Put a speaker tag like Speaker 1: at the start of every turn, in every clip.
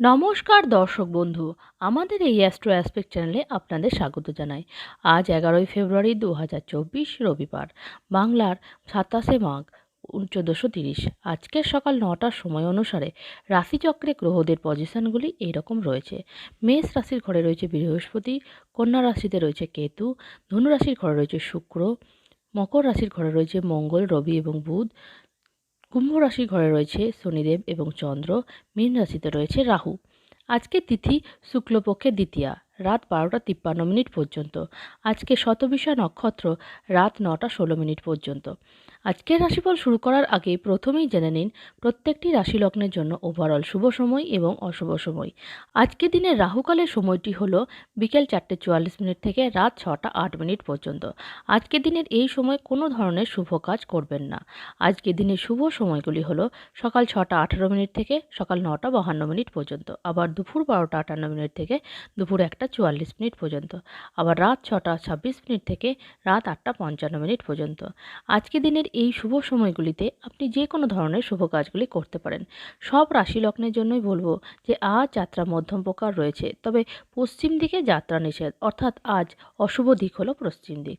Speaker 1: নমস্কার দর্শক বন্ধু, আমাদের এই অ্যাস্ট্রো অ্যাসপেক্ট চ্যানেলে আপনাদের স্বাগত জানাই। আজ এগারোই ফেব্রুয়ারি দু হাজার চব্বিশ রবিবার, বাংলার সাতাশে মাঘ চোদ্দোশো তিরিশ। আজকের সকাল নটার সময় অনুসারে রাশিচক্রে গ্রহদের পজিশনগুলি এইরকম রয়েছে। মেষ রাশির ঘরে রয়েছে বৃহস্পতি, কন্যা রাশিতে রয়েছে কেতু, ধনু রাশির ঘরে রয়েছে শুক্র, মকর রাশির ঘরে রয়েছে মঙ্গল, রবি এবং বুধ কুম্ভ রাশি ঘরে রয়েছে শনিদেব এবং চন্দ্র। মীন রাশিতে রয়েছে রাহু। আজকে তিথি শুক্লপক্ষের দ্বিতীয়া। রাত বারোটা তিপ্পান্ন মিনিট পর্যন্ত। আজকে শতবিষা নক্ষত্র রাত নটা ষোলো মিনিট পর্যন্ত। আজকের রাশিফল শুরু করার আগে প্রথমেই জেনে নিন, প্রত্যেকটি রাশি লগ্নের জন্য ওভারঅল শুভ সময় এবং অশুভ সময়। আজকের দিনের রাহুকালের সময়টি হল বিকেল চারটে চুয়াল্লিশ মিনিট থেকে রাত ছটা আট মিনিট পর্যন্ত। আজকের দিনের এই সময় কোনো ধরনের শুভ কাজ করবেন না। আজকের দিনের শুভ সময়গুলি হলো সকাল ছটা আঠারো মিনিট থেকে সকাল নটা বাহান্ন মিনিট পর্যন্ত। আবার দুপুর বারোটা আটান্ন মিনিট থেকে দুপুর একটা চুয়াল্লিশ মিনিট পর্যন্ত, আবার রাত ছটা ছাব্বিশ মিনিট থেকে রাত আটটা পঞ্চান্ন মিনিট পর্যন্ত। আজকে দিনের এই শুভ সময়গুলিতে আপনি যে কোনো ধরনের শুভ কাজগুলি করতে পারেন। সব রাশি লগ্নের জন্যই বলব যে, আজ যাত্রা মধ্যম প্রকার রয়েছে, তবে পশ্চিম দিকে যাত্রা নিষেধ, অর্থাৎ আজ অশুভ দিক হলো পশ্চিম দিক।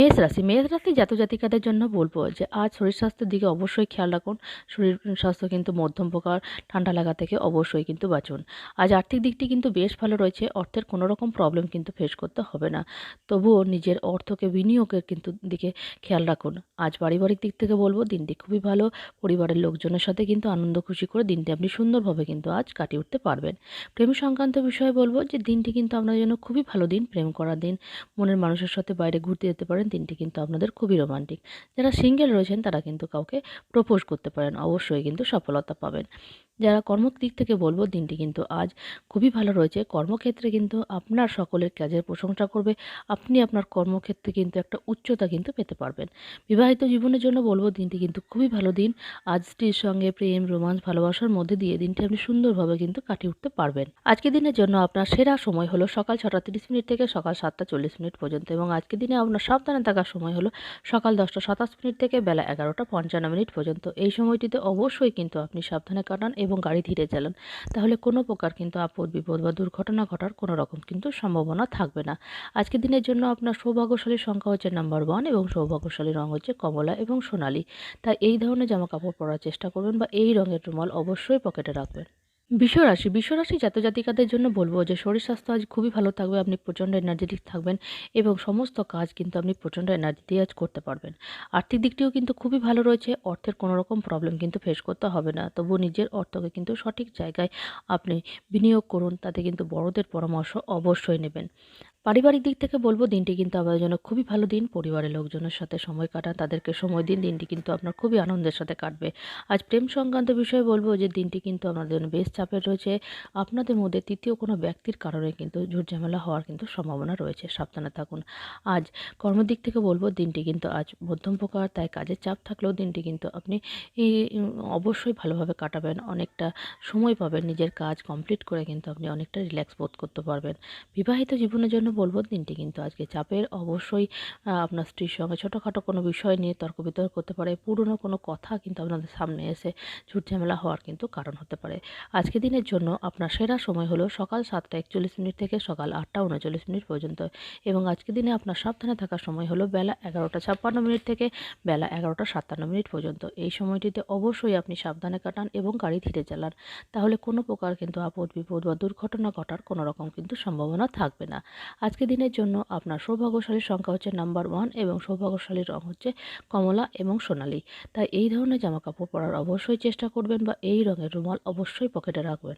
Speaker 1: মেষ রাশি মেষ রাশি জাতজাতিকাদের জন্য বলব যে, আজ শরীর স্বাস্থ্যের দিকে অবশ্যই খেয়াল রাখুন। শরীর স্বাস্থ্য কিন্তু মধ্যম প্রকার, ঠান্ডা লাগা থেকে অবশ্যই কিন্তু বাঁচুন। আজ আর্থিক দিকটি কিন্তু বেশ ভালো রয়েছে, অর্থের কোনো রকম প্রবলেম কিন্তু ফেস করতে হবে না। তবুও নিজের অর্থকে, বিনিয়োগের কিন্তু দিকে খেয়াল রাখুন। আজ পারিবারিক দিক থেকে বলব, দিনটি খুবই ভালো। পরিবারের লোকজনের সাথে কিন্তু আনন্দ, খুশি করে দিনটি আপনি সুন্দরভাবে কিন্তু আজ কাটিয়ে উঠতে পারবেন। প্রেম সংক্রান্ত বিষয়ে বলব যে, দিনটি কিন্তু আপনার জন্য খুবই ভালো দিন, প্রেম করার দিন। মনের মানুষের সাথে বাইরে ঘুরতে যেতে পারেন দিনটি কিন্তু আপনাদের খুবই রোমান্টিক যারা সিঙ্গেল রয়েছেন, তারা কিন্তু কাউকে প্রপোজ করতে পারেন। অবশ্যই কিন্তু সফলতা পাবেন। যারা কর্মক দিক থেকে বলব, দিনটি কিন্তু আজ খুবই ভালো রয়েছে। কর্মক্ষেত্রে কিন্তু আপনার সকলের কাজের প্রশংসা করবে। আপনি আপনার কর্মক্ষেত্রে কিন্তু একটা উচ্চতা কিন্তু পেতে পারবেন। বিবাহিত জীবনের জন্য বলব, দিনটি কিন্তু খুবই ভালো দিন। আজ সঙ্গে প্রেম রোমাঞ্চ ভালোবাসার মধ্যে দিয়ে দিনটি আপনি সুন্দরভাবে কিন্তু কাটিয়ে উঠতে পারবেন। আজকের দিনের জন্য আপনার সেরা সময় হলো সকাল ছটা তিরিশ মিনিট থেকে সকাল সাতটা চল্লিশ মিনিট পর্যন্ত এবং আজকের দিনে আপনার সাবধানে থাকার সময় হলো সকাল দশটা সাতাশ মিনিট থেকে বেলা এগারোটা পঞ্চান্ন মিনিট পর্যন্ত। এই সময়টিতে অবশ্যই কিন্তু আপনি সাবধানে কাটান এবং গাড়ি ধীরে চালান। তাহলে কোনো প্রকার কিন্তু আপদ বিপদ বা দুর্ঘটনা ঘটার কোনো রকম কিন্তু সম্ভাবনা থাকবে না। আজকের দিনের জন্য আপনার সৌভাগ্যশালী সংখ্যা হচ্ছে নাম্বার ওয়ান এবং সৌভাগ্যশালী রঙ হচ্ছে কমলা এবং সোনালি। তাই এই ধরনের জামা কাপড় পরার চেষ্টা করবেন বা এই রঙের রুমাল অবশ্যই পকেটে রাখবেন। বিশ্বরাশি বিশ্বরাশি জাতজাতিকাদের জন্য বলব যে শরীর স্বাস্থ্য আজ খুবই ভালো থাকবে, আপনি প্রচণ্ড এনার্জেটিক থাকবেন এবং সমস্ত কাজ কিন্তু আপনি প্রচণ্ড এনার্জি দিয়ে আজ করতে পারবেন। আর্থিক দিকটিও কিন্তু খুবই ভালো রয়েছে, অর্থের কোনো রকম প্রবলেম কিন্তু ফেস করতে হবে না। তবু নিজের অর্থকে কিন্তু সঠিক জায়গায় আপনি বিনিয়োগ করুন, তাতে কিন্তু বড়দের পরামর্শ অবশ্যই নেবেন। পারিবারিক দিক থেকে বলব, দিনটি কিন্তু আপনাদের জন্য খুবই ভালো দিন। পরিবারের লোকজনের সাথে সময় কাটান, তাদেরকে সময় দিন। দিনটি কিন্তু আপনার খুবই আনন্দের সাথে কাটবে। আজ প্রেম সংক্রান্ত বিষয়ে বলব যে, দিনটি কিন্তু আপনাদের জন্য বেশ চাপের রয়েছে। আপনাদের মধ্যে তৃতীয় কোনো ব্যক্তির কারণে কিন্তু ঝুট ঝামেলা হওয়ার কিন্তু সম্ভাবনা রয়েছে। সাবধানে থাকুন। আজ কর্মদিক থেকে বলব, দিনটি কিন্তু আজ মধ্যম প্রকার, তাই কাজের চাপ থাকলেও দিনটি কিন্তু আপনি অবশ্যই ভালোভাবে কাটাবেন। অনেকটা সময় পাবেন নিজের কাজ কমপ্লিট করে কিন্তু আপনি অনেকটা রিল্যাক্স বোধ করতে পারবেন। বিবাহিত জীবনের জন্য বলব দিনটি কিন্তু আজকে চাপের। অবশ্যই আপনার স্ত্রীর সঙ্গে ছোটোখাটো কোনো বিষয় নিয়ে তর্ক বিতর্ক করতে পারে, পুরনো কোনো কথা কিন্তু আপনাদের সামনে এসে ঝুটঝামেলা হওয়ার কিন্তু কারণ হতে পারে। আজকে দিনের জন্য আপনার সেরা সময় হলো সকাল সাতটা একচল্লিশ মিনিট থেকে সকাল আটটা উনচল্লিশ মিনিট পর্যন্ত এবং আজকে দিনে আপনার সাবধানে থাকার সময় হলো বেলা এগারোটা ছাপ্পান্ন মিনিট থেকে বেলা এগারোটা সাতান্ন মিনিট পর্যন্ত। এই সময়টিতে অবশ্যই আপনি সাবধানে কাটান এবং গাড়ি ধীরে চালান। তাহলে কোনো প্রকার কিন্তু আপদ বিপদ বা দুর্ঘটনা ঘটার কোনো রকম কিন্তু সম্ভাবনা থাকবে না। আজকে দিনের জন্য আপনার সৌভাগ্যশালীর সংখ্যা হচ্ছে নাম্বার ওয়ান এবং সৌভাগ্যশালীর রং হচ্ছে কমলা এবং সোনালি। তাই এই ধরনের জামাকাপড় পরার অবশ্যই চেষ্টা করবেন বা এই রঙের রুমাল অবশ্যই পকেটে রাখবেন।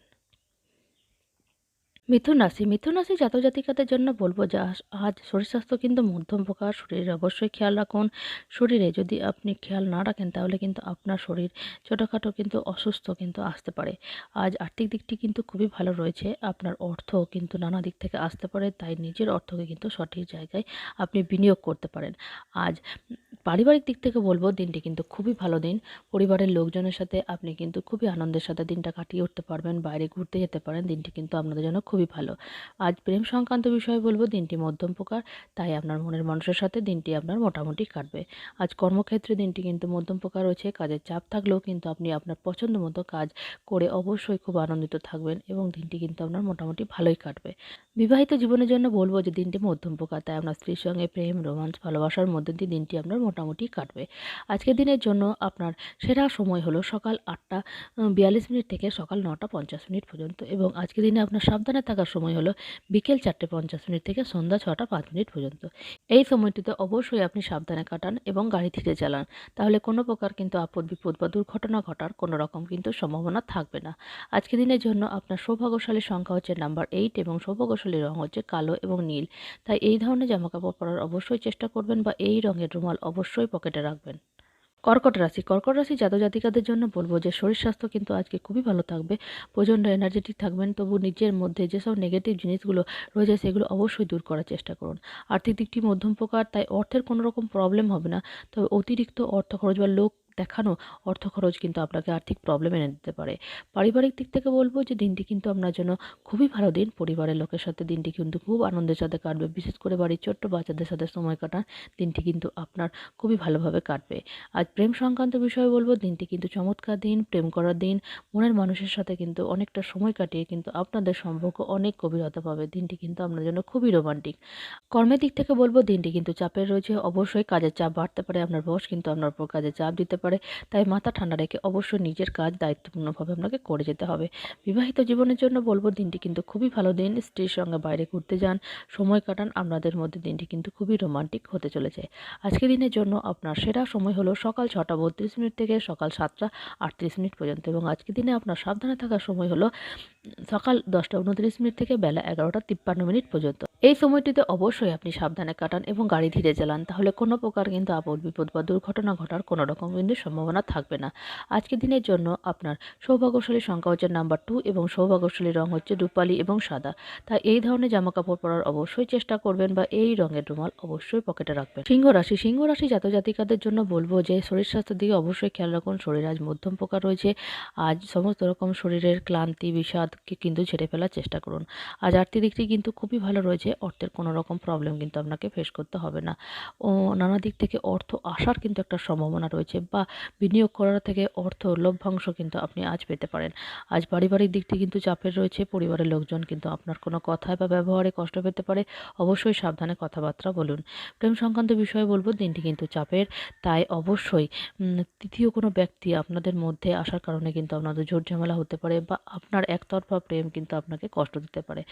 Speaker 1: মিথুন রাশি মিথুন রাশি জাতক জাতিকাদের জন্য বলব যে আজ শরীর স্বাস্থ্য কিন্তু মধ্যম প্রকার, শরীরের অবশ্যই খেয়াল রাখুন। শরীরে যদি আপনি খেয়াল না রাখেন তাহলে কিন্তু আপনার শরীর ছোটোখাটো কিন্তু অসুস্থ কিন্তু আসতে পারে। আজ আর্থিক দিকটি কিন্তু খুবই ভালো রয়েছে, আপনার অর্থ কিন্তু নানা দিক থেকে আসতে পারে, তাই নিজের অর্থকে কিন্তু সঠিক জায়গায় আপনি বিনিয়োগ করতে পারেন। আজ পারিবারিক দিক থেকে বলব, দিনটি কিন্তু খুবই ভালো দিন। পরিবারের লোকজনের সাথে আপনি কিন্তু খুবই আনন্দের সাথে দিনটা কাটিয়ে উঠতে পারবেন, বাইরে ঘুরতে যেতে পারেন, দিনটি কিন্তু আপনাদের জন্য খুবই ভালো। আজ প্রেম সংক্রান্ত বিষয়ে বলব, দিনটি মধ্যম প্রকার, তাই আপনার মনের মানুষের সাথে দিনটি আপনার মোটামুটি কাটবে। আজ কর্মক্ষেত্রে দিনটি কিন্তু মধ্যম প্রকার রয়েছে, কাজের চাপ থাকলেও কিন্তু আপনি আপনার পছন্দ মতো কাজ করে অবশ্যই খুব আনন্দিত থাকবেন এবং দিনটি কিন্তু আপনার মোটামুটি ভালোই কাটবে। বিবাহিত জীবনের জন্য বলব যে দিনটি মধ্যম প্রকার, তাই আপনার স্ত্রীর সঙ্গে প্রেম, রোমান্স, ভালোবাসার মধ্যে দিয়ে দিনটি আপনার মোটামুটি কাটবে। আজকের দিনের জন্য আপনার সেরা সময় হলো সকাল আটটা বিয়াল্লিশ মিনিট থেকে সকাল নটা পঞ্চাশ মিনিট পর্যন্ত এবং আজকের দিনে আপনার সাবধানে থাকার সময় হলো বিকেল চারটে পঞ্চাশ মিনিট থেকে সন্ধ্যা ছটা পাঁচ মিনিট পর্যন্ত। এই সময়টিতে অবশ্যই আপনি সাবধানে কাটান এবং গাড়ি ধীরে চালান। তাহলে কোনো প্রকার কিন্তু আপদ বিপদ বা দুর্ঘটনা ঘটার কোনো রকম কিন্তু সম্ভাবনা থাকবে না। আজকের দিনের জন্য আপনার সৌভাগ্যশালী সংখ্যা হচ্ছে নাম্বার এইট এবং সৌভাগ্যশালী রং হচ্ছে কালো এবং নীল। তাই এই ধরনের জামাকাপড় পরার অবশ্যই চেষ্টা করবেন বা এই রঙের রুমাল অবশ্যই পকেটে রাখবেন। কর্কট রাশি কর্কট রাশি জাতক জাতিকাদের জন্য বলব যে শরীর স্বাস্থ্য কিন্তু আজকে খুবই ভালো থাকবে। প্রচণ্ড এনার্জেটিক থাকবেন, তবু নিজের মধ্যে যেসব নেগেটিভ জিনিসগুলো রয়েছে সেগুলো অবশ্যই দূর করার চেষ্টা করুন। আর্থিক দিকটি মধ্যম প্রকার, তাই অর্থের কোনো রকম প্রবলেম হবে না। তবে অতিরিক্ত অর্থ খরচ বা লোক দেখানো অর্থ খরচ কিন্তু আপনাকে আর্থিক প্রবলেম এনে দিতে পারে। পারিবারিক দিক থেকে বলব যে, দিনটি কিন্তু আপনার জন্য খুবই ভালো দিন। পরিবারের লোকের সাথে দিনটি কিন্তু খুব আনন্দের সাথে কাটবে। বিশেষ করে বাড়ির ছোট্ট বাচ্চাদের সাথে সময় কাটান। দিনটি কিন্তু আপনার খুবই ভালোভাবে কাটবে। আজ প্রেম সংক্রান্ত বিষয়ে বলব, দিনটি কিন্তু চমৎকার দিন, প্রেম করার দিন। মনের মানুষের সাথে কিন্তু অনেকটা সময় কাটিয়ে কিন্তু আপনাদের সম্পর্ক অনেক গভীরতা পাবে দিনটি কিন্তু আপনার জন্য খুবই রোমান্টিক কর্মের দিক থেকে বলব, দিনটি কিন্তু চাপের রয়েছে। অবশ্যই কাজের চাপ বাড়তে পারে। আপনার বস কিন্তু আপনার উপর কাজের চাপ দিতে পারে। তাই মাথা ঠান্ডা রেখে অবশ্যই নিজের কাজ দায়িত্বপূর্ণভাবে আপনাকে করে যেতে হবে। বিবাহিত জীবনের জন্য বলব, দিনটি কিন্তু খুবই ভালো দিন। স্ত্রীর সঙ্গে বাইরে ঘুরতে যান, সময় কাটান, আপনাদের মধ্যে দিনটি কিন্তু খুবই রোমান্টিক হতে চলেছে। আজকের দিনের জন্য আপনার সেরা সময় হলো সকাল ছটা বত্রিশ মিনিট থেকে সকাল সাতটা আটত্রিশ মিনিট পর্যন্ত এবং আজকের দিনে আপনার সাবধানে থাকার সময় হলো সকাল দশটা উনত্রিশ মিনিট থেকে বেলা এগারোটা তিপ্পান্ন মিনিট পর্যন্ত। এই সময়টিতে অবশ্যই আপনি সাবধানে কাটান এবং গাড়ি ধীরে চালান, তাহলে কোনো প্রকার কিন্তু আপদ বিপদ বা দুর্ঘটনা ঘটার কোনো রকম কিন্তু সম্ভাবনা থাকবে না। আজকের দিনের জন্য আপনার সৌভাগ্যশালী সংখ্যা হচ্ছে নাম্বার টু এবং সৌভাগ্যশালী রং হচ্ছে রূপালি এবং সাদা। তাই এই ধরনের জামা কাপড় পরার অবশ্যই চেষ্টা করবেন বা এই রঙের রুমাল অবশ্যই পকেটে রাখবেন। সিংহ রাশি সিংহ রাশি জাতক জাতিকাদের জন্য বলব যে শরীর স্বাস্থ্যের দিকে অবশ্যই খেয়াল রাখুন, শরীর আজ মধ্যম প্রকার রয়েছে, আজ সমস্ত রকম শরীরের ক্লান্তি বিষাদকে কিন্তু ঝেড়ে ফেলার চেষ্টা করুন। আজ আর্থিক দিকটি কিন্তু খুবই ভালো রয়েছে, অর্থের কোনো রকম প্রবলেম কিন্তু আপনাকে ফেস করতে হবে না। ও, নানা দিক থেকে অর্থ আসার কিন্তু একটা সম্ভাবনা রয়েছে বা বিনিয়োগ করার থেকে অর্থ লভ্যাংশ কিন্তু আপনি আজ পেতে পারেন। আজ পারিবারিক দিকটি কিন্তু চাপের রয়েছে, পরিবারের লোকজন কিন্তু আপনার কোনো কথায় বা ব্যবহারে কষ্ট পেতে পারে, অবশ্যই সাবধানে কথাবার্তা বলুন। প্রেম সংক্রান্ত বিষয়ে বলব, দিনটি কিন্তু চাপের, তাই অবশ্যই তৃতীয় কোনো ব্যক্তি আপনাদের মধ্যে আসার কারণে কিন্তু আপনাদের ঝামেলা হতে পারে বা আপনার একতরফা প্রেম কিন্তু আপনাকে কষ্ট দিতে পারে।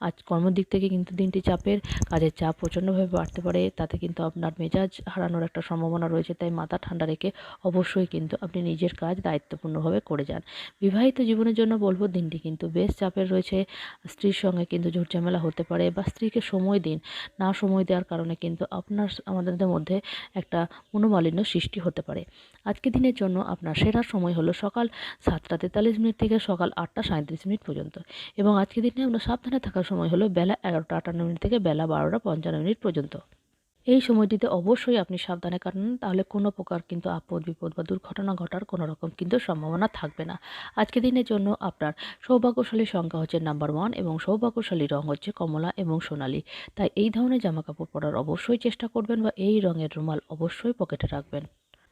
Speaker 1: আজ কর্মদিক থেকে কিন্তু দিনটি চাপের, কাজের চাপ প্রচণ্ডভাবে বাড়তে পারে, তাতে কিন্তু আপনার মেজাজ হারানোর একটা সম্ভাবনা রয়েছে, তাই মাথা ঠান্ডা রেখে অবশ্যই কিন্তু আপনি নিজের কাজ দায়িত্বপূর্ণভাবে করে যান। বিবাহিত জীবনের জন্য বলব, দিনটি কিন্তু বেশ চাপের রয়েছে। স্ত্রীর সঙ্গে কিন্তু ঝামেলা হতে পারে বা স্ত্রীকে সময় দিন, না সময় দেওয়ার কারণে কিন্তু আপনার, আমাদের মধ্যে একটা মনোমালিন্য সৃষ্টি হতে পারে। আজকের দিনের জন্য আপনার সেরা সময় হলো সকাল সাতটা তেতাল্লিশ মিনিট থেকে সকাল আটটা সাঁত্রিশ মিনিট পর্যন্ত। এবং আজকের দিনে আপনার সাবধানে থাকার সময় হলো বেলা এগারোটা আটান্ন মিনিট থেকে বেলা বারোটা পঞ্চান্ন মিনিট পর্যন্ত। এই সময়টিতে অবশ্যই আপনি সাবধানে কাটান, তাহলে কোনো প্রকার কিন্তু আপদ বিপদ বা দুর্ঘটনা ঘটার কোনো রকম কিন্তু সম্ভাবনা থাকবে না। আজকে দিনের জন্য আপনার সৌভাগ্যশালী সংখ্যা হচ্ছে নাম্বার ওয়ান এবং সৌভাগ্যশালী রং হচ্ছে কমলা এবং সোনালি। তাই এই ধরনের জামাকাপড় পরার অবশ্যই চেষ্টা করবেন বা এই রঙের রুমাল অবশ্যই পকেটে রাখবেন।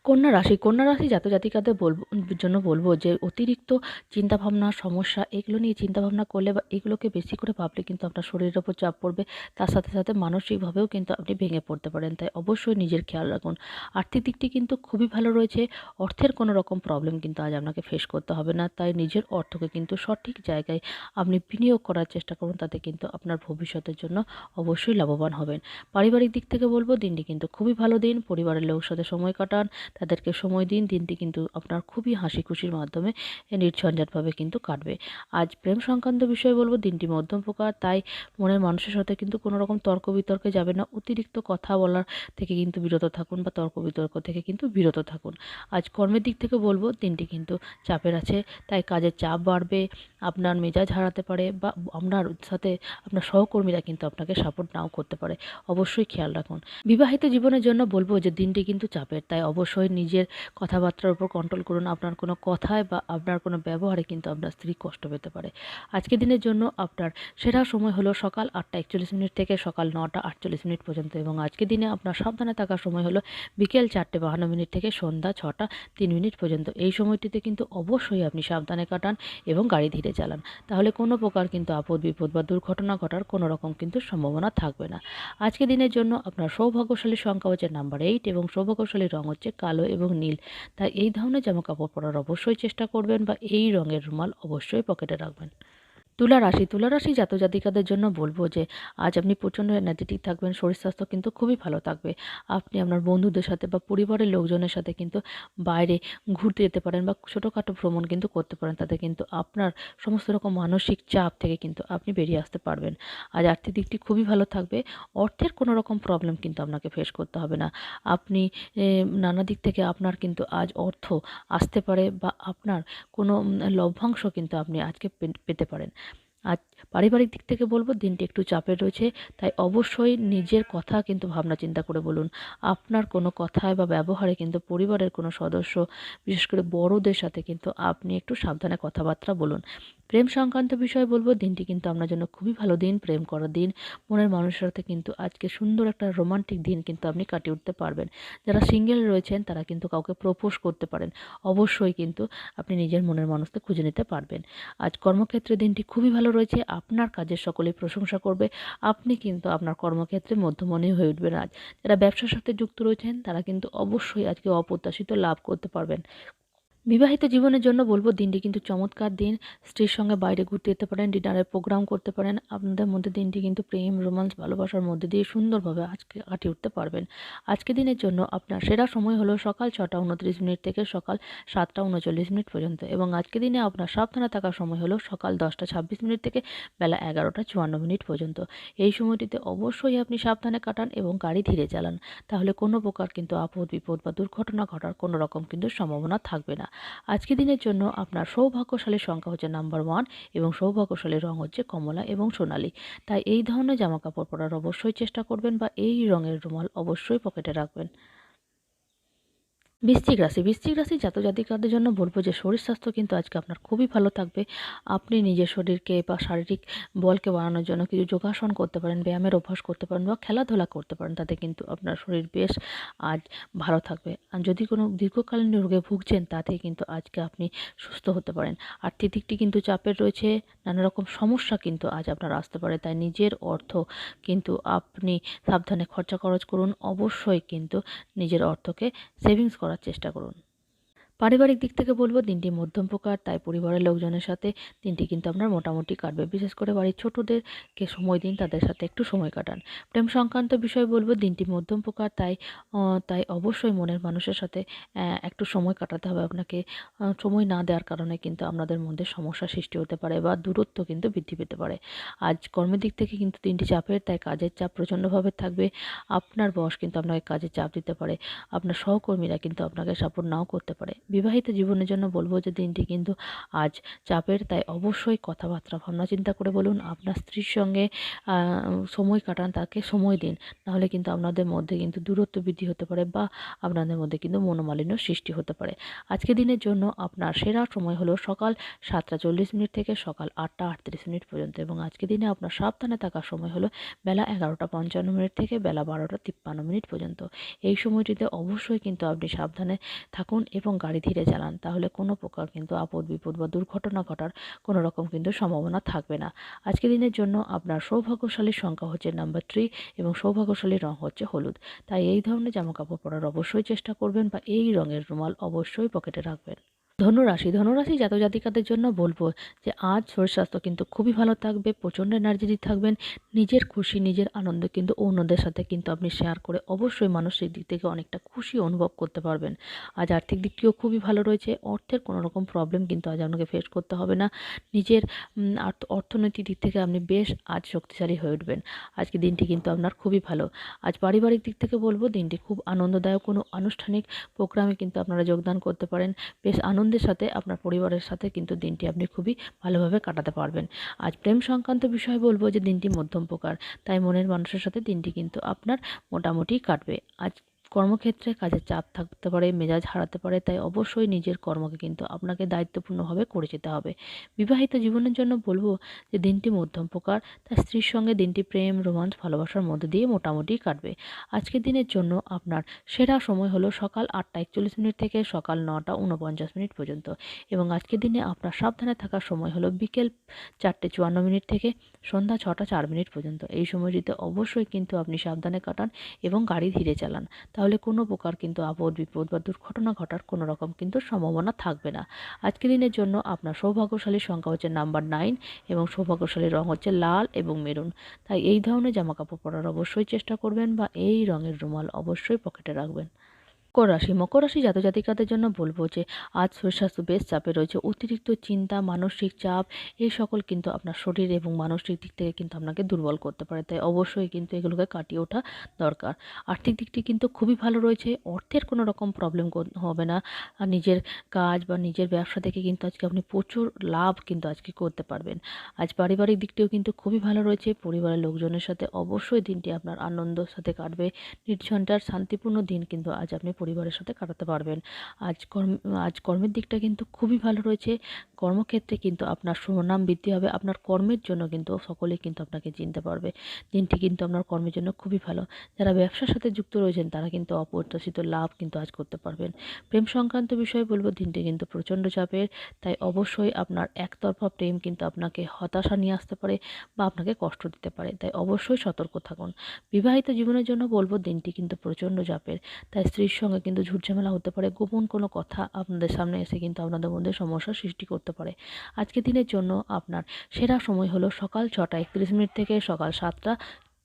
Speaker 1: কন্যা রাশি কন্যা রাশি জাত জাতিকাদের বলব, জন্য বলব যে অতিরিক্ত চিন্তাভাবনা, সমস্যা, এগুলো নিয়ে চিন্তাভাবনা করলে বা এগুলোকে বেশি করে ভাবলে কিন্তু আপনার শরীরের ওপর চাপ পড়বে। তার সাথে সাথে মানসিকভাবেও কিন্তু আপনি ভেঙে পড়তে পারেন। তাই অবশ্যই নিজের খেয়াল রাখুন। আর্থিক দিকটি কিন্তু খুবই ভালো রয়েছে। অর্থের কোনো রকম প্রবলেম কিন্তু আজ আপনাকে ফেস করতে হবে না। তাই নিজের অর্থকে কিন্তু সঠিক জায়গায় আপনি বিনিয়োগ করার চেষ্টা করুন। তাতে কিন্তু আপনার ভবিষ্যতের জন্য অবশ্যই লাভবান হবেন। পারিবারিক দিক থেকে বলব, দিনটি কিন্তু খুবই ভালো দিন। পরিবারের লোকের সাথে সময় কাটান। তাদেরকে সময় দিন, দিনটি কিন্তু আপনার খুবই হাসি খুশির মাধ্যমে নির্ঝঞ্ঝাটভাবে কিন্তু কাটবে। আজ প্রেম সংক্রান্ত বিষয়ে বলব, দিনটি মধ্যম প্রকার, তাই মনের মানুষের সাথে কিন্তু কোনো রকম তর্ক বিতর্কে যাবে না। অতিরিক্ত কথা বলার থেকে কিন্তু বিরত থাকুন বা তর্ক বিতর্ক থেকে কিন্তু বিরত থাকুন। আজ কর্মের দিক থেকে বলব, দিনটি কিন্তু চাপের আছে, তাই কাজের চাপ বাড়বে, আপনার মেজাজ হারাতে পারে বা আপনার সাথে আপনার সহকর্মীরা কিন্তু আপনাকে সাপোর্ট নাও করতে পারে। অবশ্যই খেয়াল রাখুন। বিবাহিত জীবনের জন্য বলব যে দিনটি কিন্তু চাপের, তাই অবশ্যই নিজের কথাবার্তার উপর কন্ট্রোল করুন। আপনার কোনো কথায় বা আপনার কোনো ব্যবহারে কিন্তু আপনার স্ত্রী কষ্ট পেতে পারে। আজকের দিনের জন্য আপনার সেরা সময় হলো সকাল আটটা একচল্লিশ মিনিট থেকে সকাল নটা আটচল্লিশ মিনিট পর্যন্ত এবং আজকের দিনে আপনার সাবধানে থাকার সময় হলো বিকেল চারটে বাহান্ন মিনিট থেকে সন্ধ্যা ছটা তিন মিনিট পর্যন্ত। এই সময়টিতে কিন্তু অবশ্যই আপনি সাবধানে কাটান এবং গাড়ি ধীরে চালান। তাহলে কোনো প্রকার কিন্তু আপদ বিপদ বা দুর্ঘটনা ঘটার কোনো রকম কিন্তু সম্ভাবনা থাকবে না। আজকে দিনের জন্য আপনার সৌভাগ্যশালী সংখ্যা হচ্ছে নাম্বার এইট এবং সৌভাগ্যশালী রং হচ্ছে কালো এবং নীল। তাই এই ধরনের জামা কাপড় পরার অবশ্যই চেষ্টা করবেন বা এই রঙের রুমাল অবশ্যই পকেটে রাখবেন। তুলা রাশি তুলা রাশি জাতক জাতিকাদের জন্য বলব যে, আজ আপনি প্রচণ্ড এনার্জেটিক থাকবেন, শরীর স্বাস্থ্য কিন্তু খুবই ভালো থাকবে। আপনি আপনার বন্ধুদের সাথে বা পরিবারের লোকজনের সাথে কিন্তু বাইরে ঘুরতে যেতে পারেন বা ছোটোখাটো ভ্রমণ কিন্তু করতে পারেন, তাতে কিন্তু আপনার সমস্ত রকম মানসিক চাপ থেকে কিন্তু আপনি বেরিয়ে আসতে পারবেন। আজ আর্থিক দিকটি খুবই ভালো থাকবে, অর্থের কোনো রকম প্রবলেম কিন্তু আপনাকে ফেস করতে হবে না। আপনি নানা দিক থেকে আপনার কিন্তু আজ অর্থ আসতে পারে বা আপনার কোনো লভ্যাংশ কিন্তু আপনি আজকে পেতে পারেন। আজ পারিবারিক দিক থেকে বলব, দিনটি একটু চাপের রয়েছে, তাই অবশ্যই নিজের কথা কিন্তু ভাবনা চিন্তা করে বলুন। আপনার কোনো কথায় বা ব্যবহারে কিন্তু পরিবারের কোনো সদস্য, বিশেষ করে বড়দের সাথে কিন্তু আপনি একটু সাবধানে কথাবার্তা বলুন। প্রেম সংক্রান্ত বিষয়ে বলব, দিনটি কিন্তু আপনার জন্য খুবই ভালো দিন, প্রেম করার দিন। মনের মানুষের সাথে কিন্তু আজকে সুন্দর একটা রোমান্টিক দিন কিন্তু আপনি কাটিয়ে উঠতে পারবেন। যারা সিঙ্গেল রয়েছেন, তারা কিন্তু কাউকে প্রপোজ করতে পারেন। অবশ্যই কিন্তু আপনি নিজের মনের মানুষকে খুঁজে নিতে পারবেন। আজ কর্মক্ষেত্রে দিনটি খুবই ভালো রয়েছে। আপনার কাজের সকলে প্রশংসা করবে। আপনি কিন্তু আপনার কর্মক্ষেত্রে মধ্যমণি হয়ে উঠবেন আজ। যারা ব্যবসার সাথে যুক্ত রয়েছেন, তারা কিন্তু অবশ্যই আজকে অপ্রত্যাশিত লাভ করতে পারবেন। বিবাহিত জীবনের জন্য বলব দিনটি কিন্তু চমৎকার দিন। স্ত্রীর সঙ্গে বাইরে ঘুরতে যেতে পারেন, ডিনারের প্রোগ্রাম করতে পারেন। আপনাদের মধ্যে দিনটি কিন্তু প্রেম রোমান্স ভালোবাসার মধ্যে দিয়ে সুন্দরভাবে আজকে কাটিয়ে উঠতে পারবেন। আজকে দিনের জন্য আপনার সেরা সময় হলো সকাল ছটা উনত্রিশ মিনিট থেকে সকাল সাতটা উনচল্লিশ মিনিট পর্যন্ত এবং আজকে দিনে আপনার সাবধানে থাকার সময় হলো সকাল দশটা ছাব্বিশ মিনিট থেকে বেলা এগারোটা চুয়ান্ন মিনিট পর্যন্ত। এই সময়টিতে অবশ্যই আপনি সাবধানে কাটান এবং গাড়ি ধীরে চালান। তাহলে কোনো প্রকার কিন্তু আপদ বিপদ বা দুর্ঘটনা ঘটার কোনো রকম কিন্তু সম্ভাবনা থাকবে না। আজকে দিনের জন্য আপনার সৌভাগ্যশালীর সংখ্যা হচ্ছে নাম্বার ওয়ান এবং সৌভাগ্যশালীর রং হচ্ছে কমলা এবং সোনালি। তাই এই ধরনের জামা কাপড় পরার অবশ্যই চেষ্টা করবেন বা এই রঙের রুমাল অবশ্যই পকেটে রাখবেন। বৃশ্চিক রাশি বৃশ্চিক রাশি জাতক জাতিকাদের জন্য বলব যে শরীর স্বাস্থ্য কিন্তু আজকে আপনার খুবই ভালো থাকবে। আপনি নিজের শরীরকে বা শারীরিক বলকে বাড়ানোর জন্য কিছু যোগাসন করতে পারেন, ব্যায়ামের অভ্যাস করতে পারেন বা খেলাধুলা করতে পারেন, তাতে কিন্তু আপনার শরীর বেশ আজ ভালো থাকবে। আর যদি কোনো দীর্ঘকালীন রোগে ভুগছেন, তাতে কিন্তু আজকে আপনি সুস্থ হতে পারেন। আর্থিক দিকটি কিন্তু চাপের রয়েছে, নানা রকম সমস্যা কিন্তু আজ আপনার আসতে পারে, তাই নিজের অর্থ কিন্তু আপনি সাবধানে খরচা খরচ করুন। অবশ্যই কিন্তু নিজের অর্থকে সেভিংস করার চেষ্টা করুন। পারিবারিক দিক থেকে বলব দিনটি মধ্যম প্রকার, তাই পরিবারের লোকজনের সাথে দিনটি কিন্তু আপনার মোটামুটি কাটবে। বিশেষ করে বাড়ির ছোটোদেরকে সময় দিন, তাদের সাথে একটু সময় কাটান। প্রেম সংক্রান্ত বিষয় বলব দিনটি মধ্যম প্রকার, তাই তাই অবশ্যই মনের মানুষের সাথে একটু সময় কাটাতে হবে আপনাকে। সময় না দেওয়ার কারণে কিন্তু আপনাদের মধ্যে সমস্যা সৃষ্টি হতে পারে বা দূরত্ব কিন্তু বৃদ্ধি পেতে পারে। আজ কর্মের দিক থেকে কিন্তু দিনটি চাপের, তাই কাজের চাপ প্রচণ্ডভাবে থাকবে। আপনার বস কিন্তু আপনাকে কাজের চাপ দিতে পারে। আপনার সহকর্মীরা কিন্তু আপনাকে সাপোর্ট নাও করতে পারে। বিবাহিত জীবনের জন্য বলব যে দিনটি কিন্তু আজ চাপের, তাই অবশ্যই কথাবার্তা, ভাবনা চিন্তা করে বলুন, আপনার স্ত্রীর সঙ্গে সময় কাটান, তাকে সময় দিন। নাহলে কিন্তু আপনাদের মধ্যে কিন্তু দূরত্ব বৃদ্ধি হতে পারে বা আপনাদের মধ্যে কিন্তু মনোমালিন্য সৃষ্টি হতে পারে। আজকে দিনের জন্য আপনার সেরা সময় হলো সকাল সাতটা চল্লিশ মিনিট থেকে সকাল আটটা আটত্রিশ মিনিট পর্যন্ত এবং আজকে দিনে আপনার সাবধানে থাকার সময় হলো বেলা এগারোটা পঞ্চান্ন মিনিট থেকে বেলা বারোটা তিপ্পান্ন মিনিট পর্যন্ত। এই সময়টিতে অবশ্যই কিন্তু আপনি সাবধানে থাকুন এবং গাড়ি ধীরে চালান, তাহলে কোনো প্রকার কিন্তু আপদ বিপদ বা দুর্ঘটনা ঘটার কোনো রকম কিন্তু সম্ভাবনা থাকবে না। আজকের দিনের জন্য আপনার সৌভাগ্যশালীর সংখ্যা হচ্ছে নাম্বার থ্রি এবং সৌভাগ্যশালী রং হচ্ছে হলুদ। তাই এই ধরনের জামাকাপড় পরার অবশ্যই চেষ্টা করবেন বা এই রঙের রুমাল অবশ্যই পকেটে রাখবেন। ধনুরাশি ধনুরাশি জাতক জাতিকাদের জন্য বলব যে আজ শরীর স্বাস্থ্য কিন্তু খুবই ভালো থাকবে, প্রচণ্ড এনার্জেটিক থাকবেন, নিজের খুশি, নিজের আনন্দ কিন্তু অন্যদের সাথে কিন্তু আপনি শেয়ার করে অবশ্যই মানসিক দিক থেকে অনেকটা খুশি অনুভব করতে পারবেন। আজ আর্থিক দিকটিও খুবই ভালো রয়েছে, অর্থের কোনো রকম প্রবলেম কিন্তু আজ আপনাকে ফেস করতে হবে না, নিজের অর্থনৈতিক দিক থেকে আপনি বেশ আজ শক্তিশালী হয়ে উঠবেন। আজকে দিনটি কিন্তু আপনার খুবই ভালো। আজ পারিবারিক দিক থেকে বলব দিনটি খুব আনন্দদায়ক, কোনো আনুষ্ঠানিক প্রোগ্রামে কিন্তু আপনারা যোগদান করতে পারেন, বেশ আনন্দের সাথে, আপনার পরিবারের সাথে কিন্তু দিনটি আপনি খুবই ভালোভাবে কাটাতে পারবেন। আজ প্রেম সংক্রান্ত বিষয় বলব যে, দিনটি মধ্যম প্রকার। তাই মনের মানুষের সাথে দিনটি কিন্তু আপনার মোটামুটি কাটবে। আজ কর্মক্ষেত্রে কাজের চাপ থাকতে পারে, মেজাজ হারাতে পারে, তাই অবশ্যই নিজের কর্মকে কিন্তু আপনাকে দায়িত্বপূর্ণভাবে করে যেতে হবে। বিবাহিত জীবনের জন্য বলব যে দিনটি মধ্যম প্রকার তার স্ত্রীর সঙ্গে দিনটি প্রেম, রোমান্স, ভালোবাসার মধ্যে দিয়ে মোটামুটি কাটবে। আজকের দিনের জন্য আপনার সেরা সময় হলো সকাল আটটা একচল্লিশ মিনিট থেকে সকাল নটা উনপঞ্চাশ মিনিট পর্যন্ত এবং আজকের দিনে আপনার সাবধানে থাকার সময় হলো বিকেল চারটে চুয়ান্ন মিনিট থেকে সন্ধ্যা ছটা চার মিনিট পর্যন্ত। এই সময়টিতে অবশ্যই কিন্তু আপনি সাবধানে কাটান এবং গাড়ি ধীরে চালান। তাহলে কোনো প্রকার কিন্তু আপদ বিপদ বা দুর্ঘটনা ঘটার কোনো রকম কিন্তু সম্ভাবনা থাকবে না। আজকের দিনের জন্য আপনার সৌভাগ্যশালী সংখ্যা হচ্ছে নাম্বার নাইন এবং সৌভাগ্যশালী রং হচ্ছে লাল এবং মেরুন। তাই এই ধরনের জামাকাপড় পরার অবশ্যই চেষ্টা করবেন বা এই রঙের রুমাল অবশ্যই পকেটে রাখবেন। মকর রাশি মকর রাশি জাতক জাতিকাদের জন্য বলব যে, আজ শরীর স্বাস্থ্য বেশ চাপে রয়েছে। অতিরিক্ত চিন্তা, মানসিক চাপ, এই সকল কিন্তু আপনার শরীর এবং মানসিক দিক থেকে কিন্তু আপনাকে দুর্বল করতে পারে। তাই অবশ্যই কিন্তু এগুলোকে কাটিয়ে ওঠা দরকার। আর্থিক দিকটি কিন্তু খুবই ভালো রয়েছে। অর্থের কোনো রকম প্রবলেম হবে না। আর নিজের কাজ বা নিজের ব্যবসা থেকে কিন্তু আজকে আপনি প্রচুর লাভ কিন্তু আজকে করতে পারবেন। আজ পারিবারিক দিকটিও কিন্তু খুবই ভালো রয়েছে। পরিবারের লোকজনের সাথে অবশ্যই দিনটি আপনার আনন্দের সাথে কাটবে। নির্ঝঞ্ঝাট, শান্তিপূর্ণ দিন কিন্তু আজ আপনি পরিবারের সাথে কাটাতে পারবেন। আজ কর্ম, আজ কর্মের দিকটা কিন্তু খুবই ভালো রয়েছে। কর্মক্ষেত্রে কিন্তু আপনার সুনাম বৃদ্ধি হবে। আপনার কর্মের জন্য কিন্তু সকলেই কিন্তু আপনাকে চিনতে পারবে। দিনটি কিন্তু আপনার কর্মের জন্য খুবই ভালো। যারা ব্যবসার সাথে যুক্ত রয়েছেন, তারা কিন্তু অপ্রত্যাশিত লাভ কিন্তু আজ করতে পারবেন। প্রেম সংক্রান্ত বিষয়ে বলব, দিনটি কিন্তু প্রচণ্ড চাপের। তাই অবশ্যই আপনার একতরফা প্রেম কিন্তু আপনাকে হতাশা নিয়ে আসতে পারে বা আপনাকে কষ্ট দিতে পারে। তাই অবশ্যই সতর্ক থাকুন। বিবাহিত জীবনের জন্য বলব, দিনটি কিন্তু প্রচণ্ড চাপের। তাই স্ত্রীর সঙ্গে কিন্তু ঝুটঝামেলা হতে পারে, গোপন কোনো কথা আপনাদের সামনে এসে কিন্তু আপনাদের মধ্যে সমস্যা সৃষ্টি করতে পারে। আজকের দিনের জন্য আপনার সেরা সময় হলো সকাল ছটা একত্রিশ মিনিট থেকে সকাল সাতটা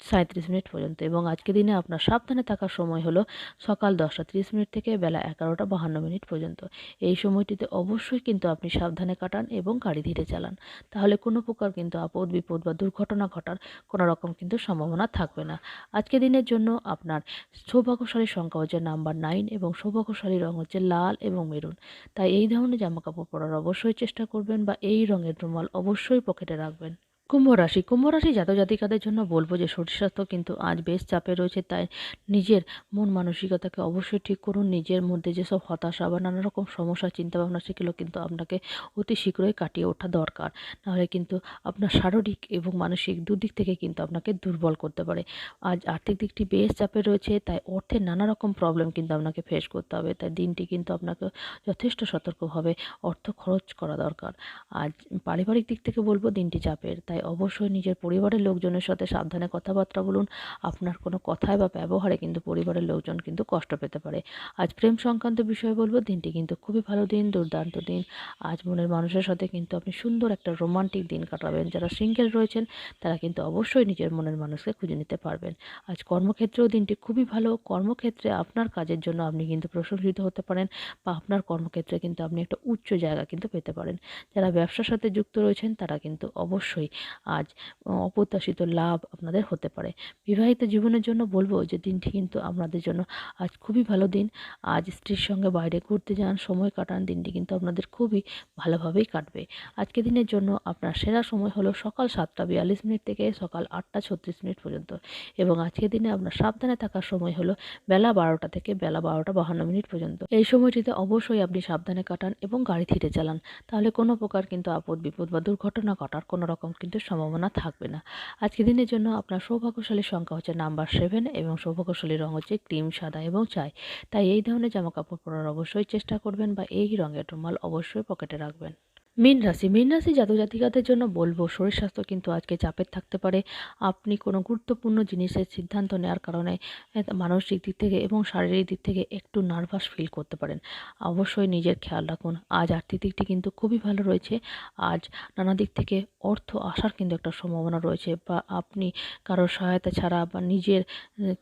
Speaker 1: সাঁত্রিশ মিনিট পর্যন্ত। এবং আজকে দিনে আপনার সাবধানে থাকার সময় হলো সকাল দশটা তিরিশ মিনিট থেকে বেলা এগারোটা বাহান্ন মিনিট পর্যন্ত। এই সময়টিতে অবশ্যই কিন্তু আপনি সাবধানে কাটান এবং গাড়ি ধীরে চালান। তাহলে কোনো প্রকার কিন্তু আপদ, বিপদ বা দুর্ঘটনা ঘটার কোনো রকম কিন্তু সম্ভাবনা থাকবে না। আজকের দিনের জন্য আপনার সৌভাগ্যশালী সংখ্যা হচ্ছে নাম্বার নাইন এবং সৌভাগ্যশালী রং হচ্ছে লাল এবং মেরুন। তাই এই ধরনের জামাকাপড় পরার অবশ্যই চেষ্টা করবেন বা এই রঙের রুমাল অবশ্যই পকেটে রাখবেন। কুম্ভ রাশি কুম্ভ রাশি জাতক জাতিকাদের জন্য বলব যে শরীর স্বাস্থ্য কিন্তু আজ বেশ চাপে রয়েছে, তাই নিজের মন মানসিকতাকে অবশ্যই ঠিক করুন। নিজের মধ্যে যেসব হতাশা বা নানা রকম সমস্যা, চিন্তাভাবনা, সেগুলো কিন্তু আপনাকে অতি শীঘ্রই কাটিয়ে ওঠা দরকার। নাহলে কিন্তু আপনার শারীরিক এবং মানসিক দুদিক থেকে কিন্তু আপনাকে দুর্বল করতে পারে। আজ আর্থিক দিকটি বেশ চাপে রয়েছে, তাই অর্থের নানা রকম প্রবলেম কিন্তু আপনাকে ফেস করতে হবে, তাই দিনটি কিন্তু আপনাকে যথেষ্ট সতর্কভাবে অর্থ খরচ করা দরকার। আজ পারিবারিক দিক থেকে বলব দিনটি চাপের, তাই অবশ্যই নিজের পরিবারের লোকজনের সাথে সাবধানে কথাবার্তা বলুন। আপনার কোনো কথায় বা ব্যবহারে কিন্তু পরিবারের লোকজন কিন্তু কষ্ট পেতে পারে। আজ প্রেম সংক্রান্ত বিষয়ে বলব, দিনটি কিন্তু খুবই ভালো দিন, দুর্দান্ত দিন। আজ মনের মানুষের সাথে কিন্তু আপনি সুন্দর একটা রোমান্টিক দিন কাটাবেন। যারা সিঙ্গেল রয়েছেন, তারা কিন্তু অবশ্যই নিজের মনের মানুষকে খুঁজে নিতে পারবেন। আজ কর্মক্ষেত্রেও দিনটি খুবই ভালো। কর্মক্ষেত্রে আপনার কাজের জন্য আপনি কিন্তু প্রশংসিত হতে পারেন বা আপনার কর্মক্ষেত্রে কিন্তু আপনি একটা উচ্চ জায়গা কিন্তু পেতে পারেন। যারা ব্যবসার সাথে যুক্ত রয়েছেন, তারা কিন্তু অবশ্যই আজ অপ্রত্যাশিত লাভ আপনাদের হতে পারে। বিবাহিত জীবনের জন্য বলব যে দিনটি কিন্তু আপনাদের জন্য আজ খুবই ভালো দিন। আজ স্ত্রীর সঙ্গে বাইরে ঘুরতে যান, সময় কাটান, দিনটি কিন্তু আপনাদের খুবই ভালোভাবেই কাটবে। আজকে দিনের জন্য আপনার সেরা সময় হলো সকাল সাতটা বিয়াল্লিশ মিনিট থেকে সকাল আটটা ছত্রিশ মিনিট পর্যন্ত। এবং আজকের দিনে আপনার সাবধানে থাকার সময় হলো বেলা বারোটা থেকে বেলা বারোটা বাহান্ন মিনিট পর্যন্ত। এই সময়টিতে অবশ্যই আপনি সাবধানে কাটান এবং গাড়ি ধীরে চালান। তাহলে কোনো প্রকার কিন্তু আপদ বিপদ বা দুর্ঘটনা ঘটার কোনো রকম কিন্তু সম্ভাবনা থাকবে না। আজকের দিনের জন্য আপনার সৌভাগ্যশালী সংখ্যা হচ্ছে নাম্বার সেভেন এবং সৌভাগ্যশালী রঙ হচ্ছে ক্রিম সাদা এবং চাই। তাই এই ধরনের জামা কাপড় পরার অবশ্যই চেষ্টা করবেন বা এই রঙের রুমাল অবশ্যই পকেটে রাখবেন। মীন রাশি মীন রাশি জাতক জাতিকাদের জন্য বলব, শরীর স্বাস্থ্য কিন্তু আজকে চাপের থাকতে পারে। আপনি কোনো গুরুত্বপূর্ণ জিনিসের সিদ্ধান্ত নেওয়ার কারণে মানসিক দিক থেকে এবং শারীরিক দিক থেকে একটু নার্ভাস ফিল করতে পারেন। অবশ্যই নিজের খেয়াল রাখুন। আজ আর্থিক দিকটি কিন্তু খুবই ভালো রয়েছে। আজ নানা দিক থেকে অর্থ আসার কিন্তু একটা সম্ভাবনা রয়েছে বা আপনি কারোর সহায়তা ছাড়া বা নিজের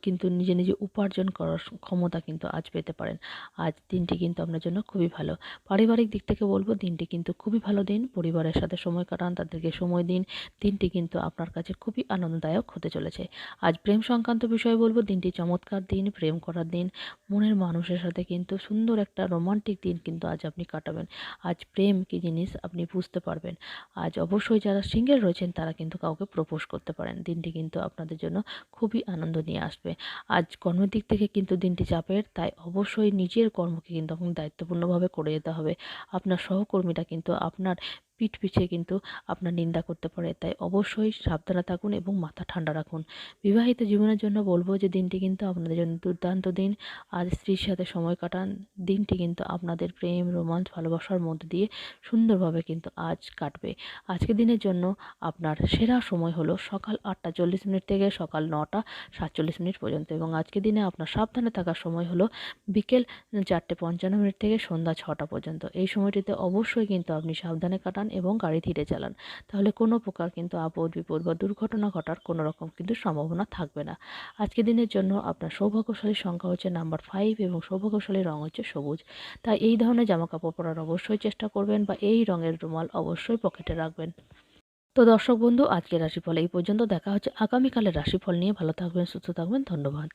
Speaker 1: কিন্তু নিজে নিজে উপার্জন করার ক্ষমতা কিন্তু আজ পেতে পারেন। আজ দিনটি কিন্তু আপনার জন্য খুবই ভালো। পারিবারিক দিক থেকে বলব, দিনটি কিন্তু খুবই ভালো দিন, পরিবারের সাথে সময় কাটান, তাদেরকে সময় দিন। দিনটি কিন্তু আপনার কাছে খুবই আনন্দদায়ক হতে চলেছে। আজ প্রেম সংক্রান্ত বিষয়ে বলব, দিনটি চমৎকার দিন, প্রেম করার দিন। মনের মানুষের সাথে কিন্তু সুন্দর একটা রোমান্টিক দিন কিন্তু আজ আপনি কাটাবেন। আজ প্রেম কী জিনিস আপনি বুঝতে পারবেন। আজ অবশ্যই যারা সিঙ্গেল রয়েছেন, তারা কিন্তু কাউকে প্রপোজ করতে পারেন। দিনটি কিন্তু আপনাদের জন্য খুবই আনন্দ নিয়ে আসবে। আজ কর্মের দিক থেকে কিন্তু দিনটি চাপের, তাই অবশ্যই নিজের কর্মকে কিন্তু আপনি দায়িত্বপূর্ণভাবে করে যেতে হবে। আপনার সহকর্মীরা কিন্তু আপনার পিঠ পিছে কিন্তু আপনার নিন্দা করতে পারে। তাই অবশ্যই সাবধানে থাকুন এবং মাথা ঠান্ডা রাখুন। বিবাহিত জীবনের জন্য বলব যে, দিনটি কিন্তু আপনাদের জন্য দুর্দান্ত দিন। আর স্ত্রীর সাথে সময় কাটান। দিনটি কিন্তু আপনাদের প্রেম, রোমাঞ্চ, ভালোবাসার মধ্যে দিয়ে সুন্দরভাবে কিন্তু আজ কাটবে। আজকের দিনের জন্য আপনার সেরা সময় হলো সকাল আটটা চল্লিশ মিনিট থেকে সকাল নটা সাতচল্লিশ মিনিট পর্যন্ত। এবং আজকের দিনে আপনার সাবধানে থাকার সময় হলো বিকেল চারটে পঞ্চান্ন মিনিট থেকে সন্ধ্যা ছটা পর্যন্ত। এই সময়টিতে অবশ্যই কিন্তু আপনি সাবধানে কাটান। এবং গাড়ি ধীরে চালান। তাহলে কোনো প্রকার কিন্তু আপদ, বিপদ বা দুর্ঘটনা ঘটার কোনো রকম কিন্তু সম্ভাবনা থাকবে না। আজকের দিনের জন্য আপনার সৌভাগ্যশালী সংখ্যা হচ্ছে নাম্বার ফাইভ এবং সৌভাগ্যশালী রং হচ্ছে সবুজ। তাই এই ধরনের জামা কাপড় পরার অবশ্যই চেষ্টা করবেন বা এই রঙের রুমাল অবশ্যই পকেটে রাখবেন। তো দর্শক বন্ধু, আজকের রাশিফল এই পর্যন্ত। দেখা হচ্ছে আগামীকালের রাশিফল নিয়ে। ভালো থাকবেন, সুস্থ থাকবেন। ধন্যবাদ।